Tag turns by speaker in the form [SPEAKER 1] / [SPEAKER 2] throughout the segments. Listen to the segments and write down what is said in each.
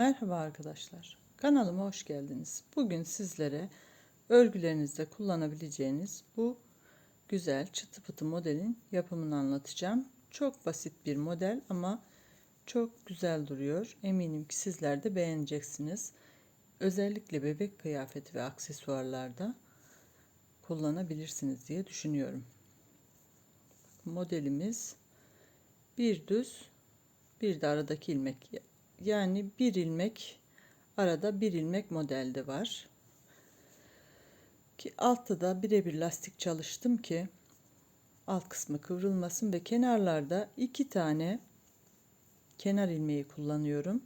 [SPEAKER 1] Merhaba arkadaşlar. Kanalıma hoş geldiniz. Bugün sizlere örgülerinizde kullanabileceğiniz bu güzel çıtı pıtı modelin yapımını anlatacağım. Çok basit bir model ama çok güzel duruyor. Eminim ki sizler de beğeneceksiniz. Özellikle bebek kıyafeti ve aksesuarlarda kullanabilirsiniz diye düşünüyorum. Modelimiz bir düz bir de aradaki ilmek yani bir ilmek arada bir ilmek modelde var. Ki altta da birebir lastik çalıştım ki alt kısmı kıvrılmasın ve kenarlarda iki tane kenar ilmeği kullanıyorum.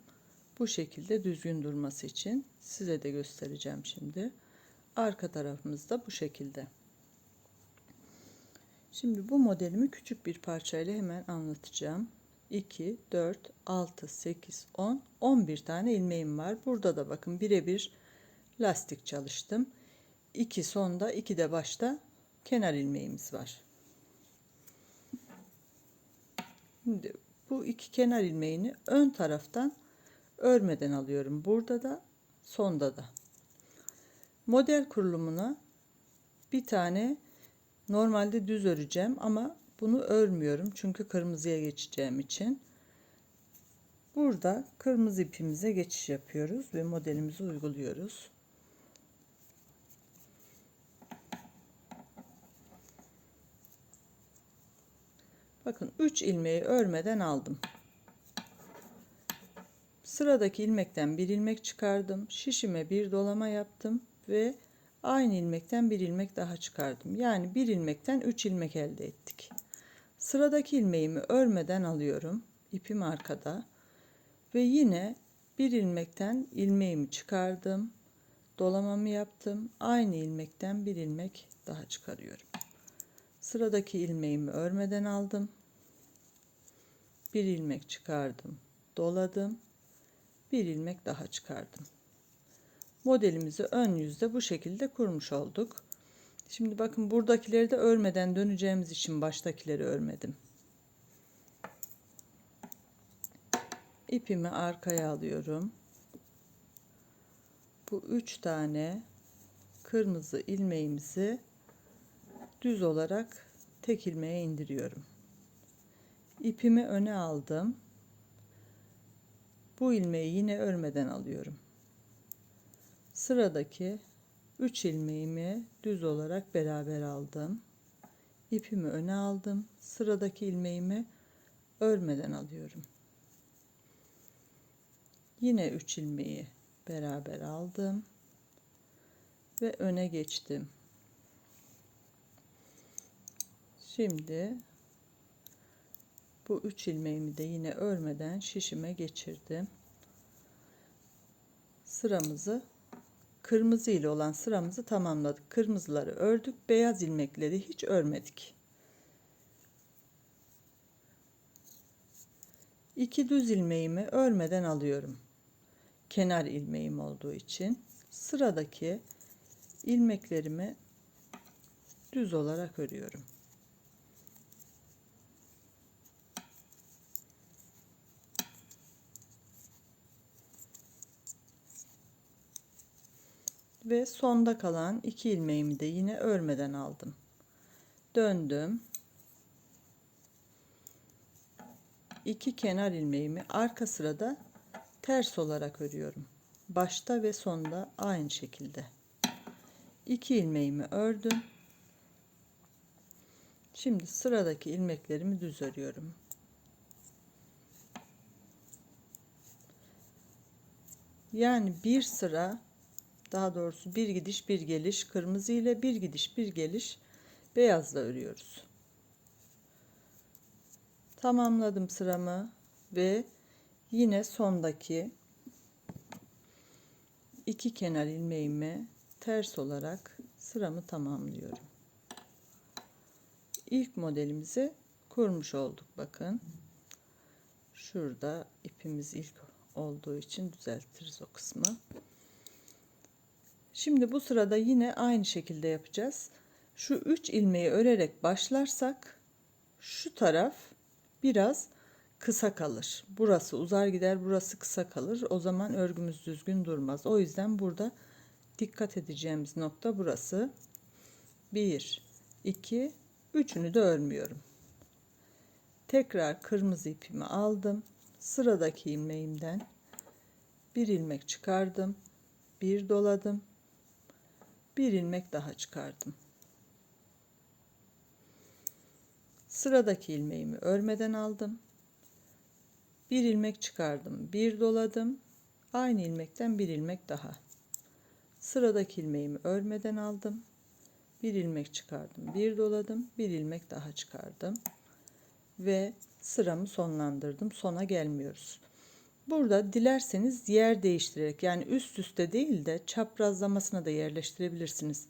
[SPEAKER 1] Bu şekilde düzgün durması için size de göstereceğim şimdi. Arka tarafımızda bu şekilde. Şimdi bu modelimi küçük bir parçayla hemen anlatacağım 2, 4, 6, 8, 10, 11 tane ilmeğim var. Burada da bakın birebir lastik çalıştım. 2 sonda, 2 de başta kenar ilmeğimiz var. Şimdi bu iki kenar ilmeğini ön taraftan örmeden alıyorum. Burada da sonda da. Model kurulumuna bir tane normalde düz öreceğim ama bunu örmüyorum çünkü kırmızıya geçeceğim için. Burada kırmızı ipimize geçiş yapıyoruz ve modelimizi uyguluyoruz. Bakın 3 ilmeği örmeden aldım. Sıradaki ilmekten bir ilmek çıkardım. Şişime bir dolama yaptım ve aynı ilmekten bir ilmek daha çıkardım. Yani bir ilmekten 3 ilmek elde ettik. Sıradaki ilmeğimi örmeden alıyorum. İpim arkada. Ve yine bir ilmekten ilmeğimi çıkardım. Dolamamı yaptım. Aynı ilmekten bir ilmek daha çıkarıyorum. Sıradaki ilmeğimi örmeden aldım. Bir ilmek çıkardım. Doladım. Bir ilmek daha çıkardım. Modelimizi ön yüzde bu şekilde kurmuş olduk. Şimdi bakın buradakileri de örmeden döneceğimiz için baştakileri örmedim. İpimi arkaya alıyorum. Bu üç tane kırmızı ilmeğimizi düz olarak tek ilmeğe indiriyorum. İpimi öne aldım. Bu ilmeği yine örmeden alıyorum. Sıradaki 3 ilmeğimi düz olarak beraber aldım. İpimi öne aldım. Sıradaki ilmeğimi örmeden alıyorum. Yine 3 ilmeği beraber aldım ve öne geçtim. Şimdi bu 3 ilmeğimi de yine örmeden şişime geçirdim. Sıramızı kırmızı ile olan sıramızı tamamladık. Kırmızıları ördük. Beyaz ilmekleri hiç örmedik. İki düz ilmeğimi örmeden alıyorum. Kenar ilmeğim olduğu için sıradaki ilmeklerimi düz olarak örüyorum. Ve sonda kalan iki ilmeğimi de yine örmeden aldım. Döndüm. İki kenar ilmeğimi arka sırada ters olarak örüyorum. Başta ve sonda aynı şekilde. İki ilmeğimi ördüm. Şimdi sıradaki ilmeklerimi düz örüyorum. Yani bir sıra daha doğrusu bir gidiş bir geliş kırmızı ile bir gidiş bir geliş beyazla örüyoruz. Tamamladım sıramı ve yine sondaki iki kenar ilmeğimi ters olarak sıramı tamamlıyorum. İlk modelimizi kurmuş olduk bakın. Şurada ipimiz ilk olduğu için düzeltiriz o kısmı. Şimdi bu sırada yine aynı şekilde yapacağız. Şu 3 ilmeği örerek başlarsak şu taraf biraz kısa kalır. Burası uzar gider, burası kısa kalır. O zaman örgümüz düzgün durmaz. O yüzden burada dikkat edeceğimiz nokta burası. 1 2 üçünü de örmüyorum. Tekrar kırmızı ipimi aldım. Sıradaki ilmeğimden bir ilmek çıkardım. Bir doladım. Bir ilmek daha çıkardım. Sıradaki ilmeğimi örmeden aldım. Bir ilmek çıkardım. Bir doladım. Aynı ilmekten bir ilmek daha. Sıradaki ilmeğimi örmeden aldım. Bir ilmek çıkardım. Bir doladım. Bir ilmek daha çıkardım. Ve sıramı sonlandırdım. Sona gelmiyoruz. Burada dilerseniz yer değiştirerek yani üst üste değil de çaprazlamasına da yerleştirebilirsiniz.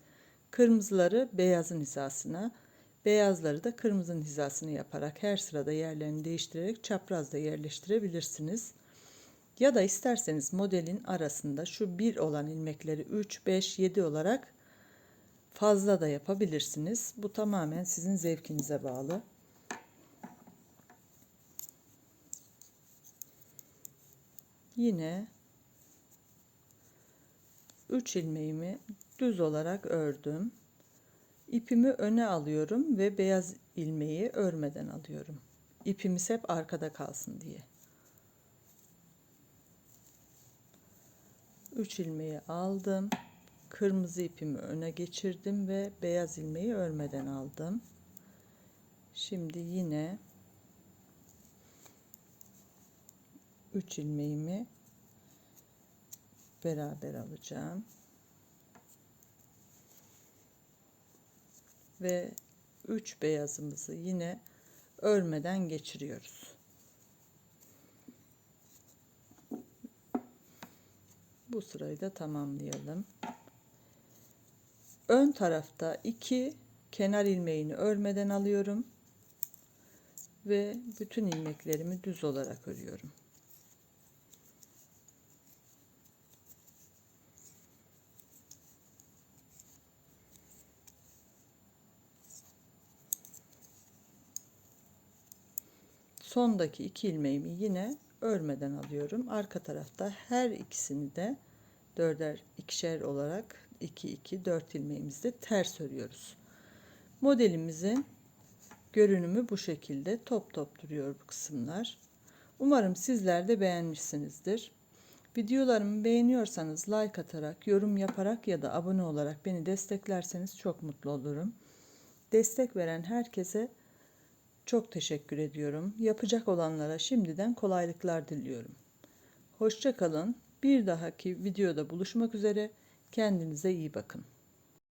[SPEAKER 1] Kırmızıları beyazın hizasına, beyazları da kırmızının hizasını yaparak her sırada yerlerini değiştirerek çaprazda yerleştirebilirsiniz. Ya da isterseniz modelin arasında şu bir olan ilmekleri 3, 5, 7 olarak fazla da yapabilirsiniz. Bu tamamen sizin zevkinize bağlı. Yine 3 ilmeğimi düz olarak ördüm. İpimi öne alıyorum ve beyaz ilmeği örmeden alıyorum. İpimiz hep arkada kalsın diye. 3 ilmeği aldım. Kırmızı ipimi öne geçirdim ve beyaz ilmeği örmeden aldım. Şimdi yine 3 ilmeğimi beraber alacağım. Ve 3 beyazımızı yine örmeden geçiriyoruz. Bu sırayı da tamamlayalım. Ön tarafta 2 kenar ilmeğini örmeden alıyorum ve bütün ilmeklerimi düz olarak örüyorum. Sondaki iki ilmeğimi yine örmeden alıyorum. Arka tarafta her ikisini de dörder ikişer olarak 2 2 4 ilmeğimizde ters örüyoruz. Modelimizin görünümü bu şekilde top top duruyor bu kısımlar. Umarım sizler de beğenmişsinizdir. Videolarımı beğeniyorsanız like atarak, yorum yaparak ya da abone olarak beni desteklerseniz çok mutlu olurum. Destek veren herkese çok teşekkür ediyorum. Yapacak olanlara şimdiden kolaylıklar diliyorum. Hoşça kalın. Bir dahaki videoda buluşmak üzere. Kendinize iyi bakın.